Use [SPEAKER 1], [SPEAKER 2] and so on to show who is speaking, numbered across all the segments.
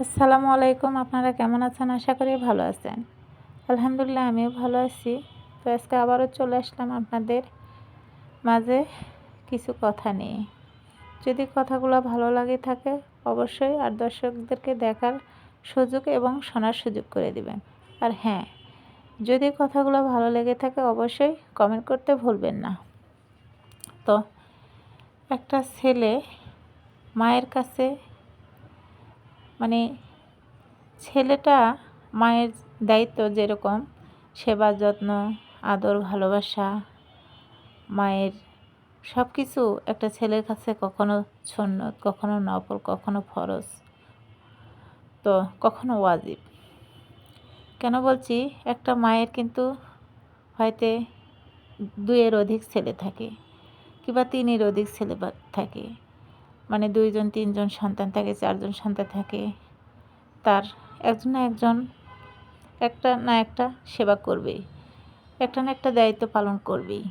[SPEAKER 1] আসসালামু আলাইকুম, আপনারা কেমন আছেন? আশা করি ভালো আছেন। আলহামদুলিল্লাহ, আমিও ভালো আছি। তো আজকে আবারও চলে আসলাম আপনাদের মাঝে কিছু কথা নিয়ে। যদি কথাগুলো ভালো লাগে থাকে, অবশ্যই আর দর্শকদেরকে দেখার সুযোগ এবং শোনার সুযোগ করে দিবেন। আর হ্যাঁ যদি কথাগুলো ভালো লেগে থাকে, অবশ্যই কমেন্ট করতে ভুলবেন না। তো একটা ছেলে মায়ের কাছে ছেলেটা মায়ের দায়িত্ব যেরকম, সেবা যত্ন, আদর, ভালোবাসা, মায়ের সব কিছু একটা ছেলের কাছে কখনো ছন্ন কখনো নফল, কখনো ফরজ, তো কখনো ওয়াজিব। কেন বলছি? একটা মায়ের কিন্তু হয়তো দুইয়ের অধিক ছেলে থাকে, কিংবা তিনের অধিক ছেলে থাকে। মানে দুইজন, তিনজন সন্তান থাকে, চারজন সন্তান থাকে, তার একজন না একজন, একটা না একটা সেবা করবেই, একটা না একটা দায়িত্ব পালন করবেই।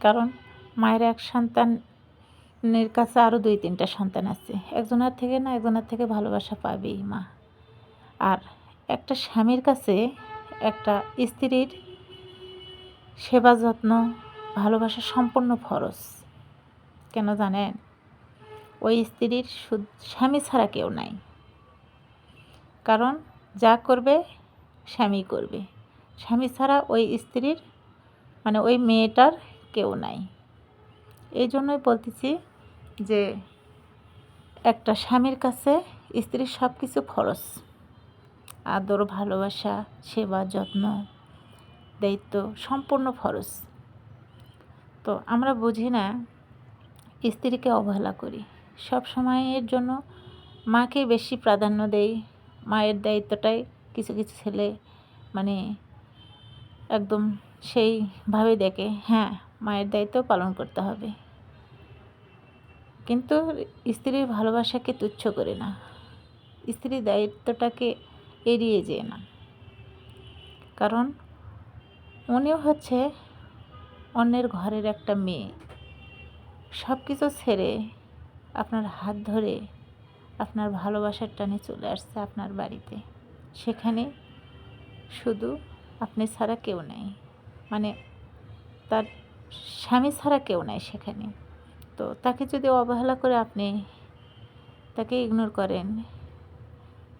[SPEAKER 1] কারণ মায়ের এক সন্তানের কাছে আরও দুই, তিনটা সন্তান আছে। একজনের থেকে না একজনের থেকে ভালোবাসা পাবেই মা। আর একটা স্বামীর কাছে একটা স্ত্রীর সেবা যত্ন, ভালোবাসা সম্পূর্ণ ফরজ। কেন জানেন? ওই স্ত্রীর স্বামী ছাড়া কেউ নাই। কারণ যা করবে, স্বামী করবে। স্বামী ছাড়া ওই স্ত্রীর মানে ওই মেয়েটার কেউ নাই। এই জন্যই বলতেছি যে, একটা স্বামীর কাছে স্ত্রীর সব কিছু ফরজ। আদর, ভালোবাসা, সেবা, যত্ন, দায়িত্ব সম্পূর্ণ ফরজ। তো আমরা বুঝি না স্ত্রীকে অবহেলা করি। সব সময়ের জন্য মাকে বেশি প্রাধান্য দেই। মায়ের দায়িত্বটাই কিছু কিছু ছেলে মানে একদম সেইভাবে দেখে হ্যাঁ মায়ের দায়িত্ব পালন করতে হবে। কিন্তু স্ত্রীর ভালোবাসাকে তুচ্ছ করে না। স্ত্রীর দায়িত্বটাকে এড়িয়ে যেয়ে না। কারণ উনিও হচ্ছে অন্যের ঘরের একটা মেয়ে। সব কিছু ছেড়ে আপনার হাত ধরে আপনার ভালোবাসার টানে চলে আসছে আপনার বাড়িতে। সেখানে শুধু আপনি ছাড়া কেউ নেই। মানে তার স্বামী ছাড়া কেউ নাই সেখানে। তো তাকে যদি অবহেলা করে আপনি তাকে ইগনোর করেন,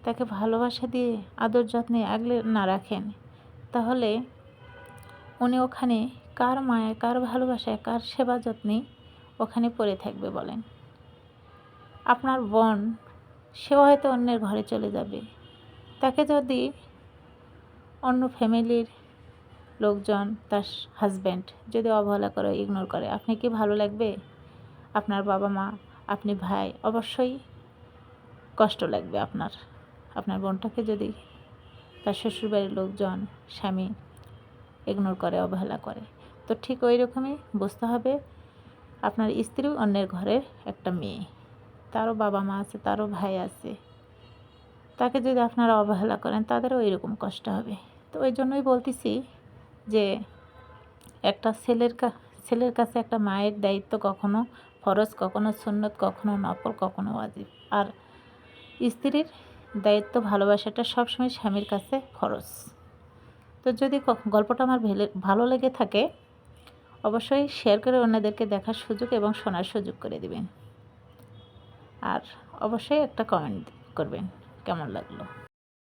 [SPEAKER 1] তাকে ভালোবাসা দিয়ে আদর যত্নে আগলে না রাখেন, তাহলে উনি ওখানে কার মায়া কার ভালোবাসায়, কার সেবা যত্নে ওখানে পড়ে থাকবে বলেন। আপনার বোন, সেও হয়তো অন্যের ঘরে চলে যাবে। তাকে যদি অন্য ফ্যামিলির লোকজন, তার হাজব্যান্ড যদি অবহেলা করে, ইগনোর করে, আপনি কি ভালো লাগবে? আপনার বাবা মা, আপনি ভাই, অবশ্যই কষ্ট লাগবে আপনার। আপনার বোনটাকে যদি তার শ্বশুরবাড়ির লোকজন, স্বামী ইগনোর করে, অবহেলা করে, তো ঠিক ওই রকমই বুঝতে হবে। আপনার স্ত্রী অন্যের ঘরের একটা মেয়ে। তারও বাবা মা আছে, তারও ভাই আছে। তাকে যদি আপনারা অবহেলা করেন, তাদেরও এরকম কষ্ট হবে। তো ওই জন্যই বলতেছি যে একটা ছেলের ছেলের কাছে একটা মায়ের দায়িত্ব কখনো ফরজ, কখনো সুন্নত, কখনো নকল কখনো ওয়াজিব। আর স্ত্রীর দায়িত্ব ভালোবাসাটা সবসময় স্বামীর কাছে ফরজ। তো যদি গল্পটা আমার ভালো লেগে থাকে, অবশ্যই শেয়ার করে অন্যদেরকে দেখার সুযোগ এবং শোনার সুযোগ করে দিবেন। আর অবশ্যই একটা কমেন্ট করবেন। কেমন লাগল?